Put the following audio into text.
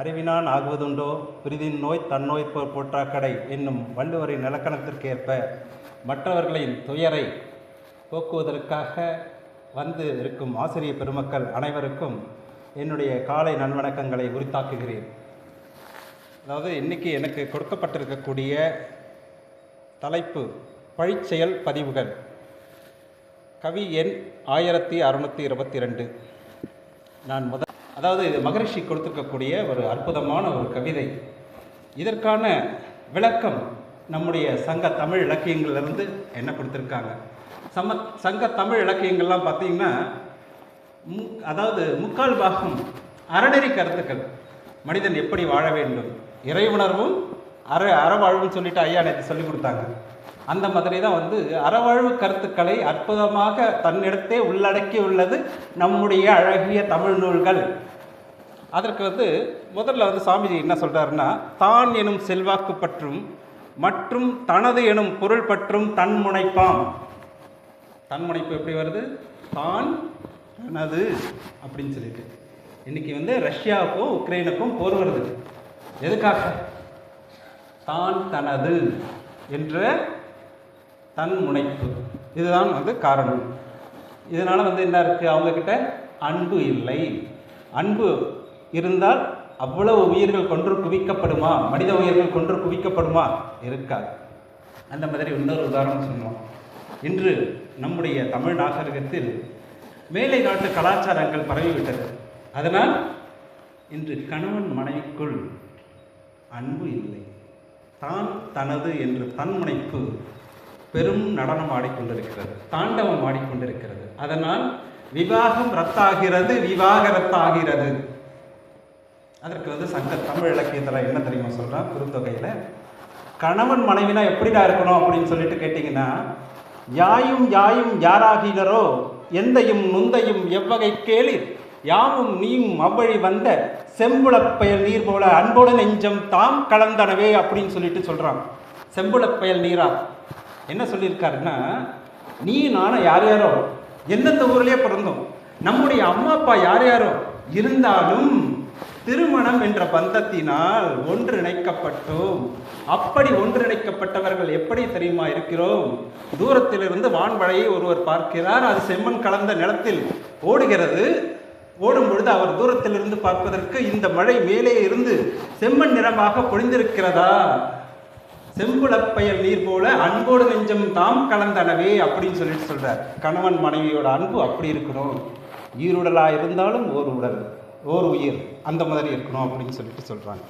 அறிவினான் ஆகுவதுண்டோ? பிரிதின் நோய் தன்னோய் போற்றாக்கடை என்னும் வள்ளுவரின் இலக்கணத்திற்கேற்ப மற்றவர்களின் துயரை போக்குவதற்காக வந்து இருக்கும் ஆசிரிய பெருமக்கள் அனைவருக்கும் என்னுடைய காலை நல்வணக்கங்களை உரித்தாக்குகிறேன். அதாவது இன்னைக்கு எனக்கு கொடுக்கப்பட்டிருக்கக்கூடிய தலைப்பு பழிச்செயல் பதிவுகள். கவி எண் ஆயிரத்தி அறுநூற்றி இருபத்தி ரெண்டு. நான் முத அதாவது இது மகரிஷி கொடுத்துருக்கக்கூடிய ஒரு அற்புதமான ஒரு கவிதை. இதற்கான விளக்கம் நம்முடைய சங்க தமிழ் இலக்கியங்கள்லேருந்து என்ன கொடுத்துருக்காங்க? சம சங்க தமிழ் இலக்கியங்கள்லாம் பார்த்தீங்கன்னா மு அதாவது முக்கால் பாகம் அறநெறி கருத்துக்கள். மனிதன் எப்படி வாழ வேண்டும்? இறை உணர்வும் அற அறவாழ்வும் சொல்லிட்டு ஐயா நேற்று சொல்லி கொடுத்தாங்க. அந்த மாதிரி தான் வந்து அறவாழ்வு கருத்துக்களை அற்புதமாக தன்னிடத்தே உள்ளடக்கி உள்ளது நம்முடைய அழகிய தமிழ் நூல்கள். அதற்கு வந்து முதல்ல வந்து சாமிஜி என்ன சொல்கிறாருன்னா தான் எனும் செல்வாக்கு பற்றும் மற்றும் தனது எனும் பொருள் பற்றும் தன்முனைப்பாம் தன்முனைப்பு எப்படி வருது? தான் தனது அப்படின்னு சொல்லிட்டு. இன்றைக்கி வந்து ரஷ்யாவுக்கும் உக்ரைனுக்கும் போர் வருது. எதுக்காக? தான் தனது என்ற தன்முனைப்பு இதுதான் வந்து காரணம். இதனால் வந்து என்ன இருக்குது அவங்கக்கிட்ட அன்பு இல்லை. அன்பு இருந்தால் அவ்வளவு உயிர்கள் கொன்று குவிக்கப்படுமா? மனித உயிர்கள் கொன்று குவிக்கப்படுமா? இருக்காது. அந்த மாதிரி இன்னொரு உதாரணம் சொன்னோம் இன்று நம்முடைய தமிழ் நாகரிகத்தில் மேலை நாட்டு கலாச்சாரங்கள் பரவிவிட்டது. அதனால் இன்று கணவன் மனைவிக்குள் அன்பு இல்லை. தான் தனது என்று தன்முனைப்பு பெரும் நடனம் ஆடிக்கொண்டிருக்கிறது தாண்டவம் ஆடிக்கொண்டிருக்கிறது. அதனால் விவாகம் ரத்தாகிறது விவாகரத்தாகிறது அதற்கு வந்து சங்க தமிழ் இலக்கியத்தில் என்ன தெரியுமா சொல்கிறான் குறுந்தொகையில் கணவன் மனைவினா எப்படிடா இருக்கணும்? அப்படின்னு சொல்லிட்டு கேட்டிங்கன்னா யாயும் யாயும் யாராகினரோ எந்தையும் நுந்தையும் எவ்வகை கேளிர். யாமும் நீயும் அவ்வழி வந்த செம்புளப்பயல் நீர் போல அன்போடு நெஞ்சம் தாம் கலந்தனவே அப்படின்னு சொல்லிட்டு சொல்கிறான் செம்புளப்பயல் நீரா? என்ன சொல்லியிருக்காருன்னா நீ நானும் யார் யாரோ எந்தெந்த ஊர்லயே பிறந்தோம் நம்முடைய அம்மா அப்பா யார் யாரோ இருந்தாலும் திருமணம் என்ற பந்தத்தினால் ஒன்றிணைக்கப்பட்டோம். அப்படி ஒன்றிணைக்கப்பட்டவர்கள் எப்படி தெரியுமா இருக்கிறோம்? தூரத்திலிருந்து வான்வழையை ஒருவர் பார்க்கிறார். அது செம்மண் கலந்த நிலத்தில் ஓடுகிறது. ஓடும் பொழுது அவர் தூரத்திலிருந்து பார்ப்பதற்கு இந்த மழை மேலே இருந்து செம்மண் நிறமாக பொழிந்திருக்கிறதா? செம்புளப்பயல் நீர் போல அன்போடு நெஞ்சம் தாம் கலந்தனவே அப்படின்னு சொல்லிட்டு சொல்றார். கணவன் மனைவியோட அன்பு அப்படி இருக்கணும். ஈருடலா இருந்தாலும் ஓர் உடல் ஓர் உயிர் அந்த மாதிரி இருக்கணும் அப்படின்னு சொல்லிட்டு சொல்றாங்க.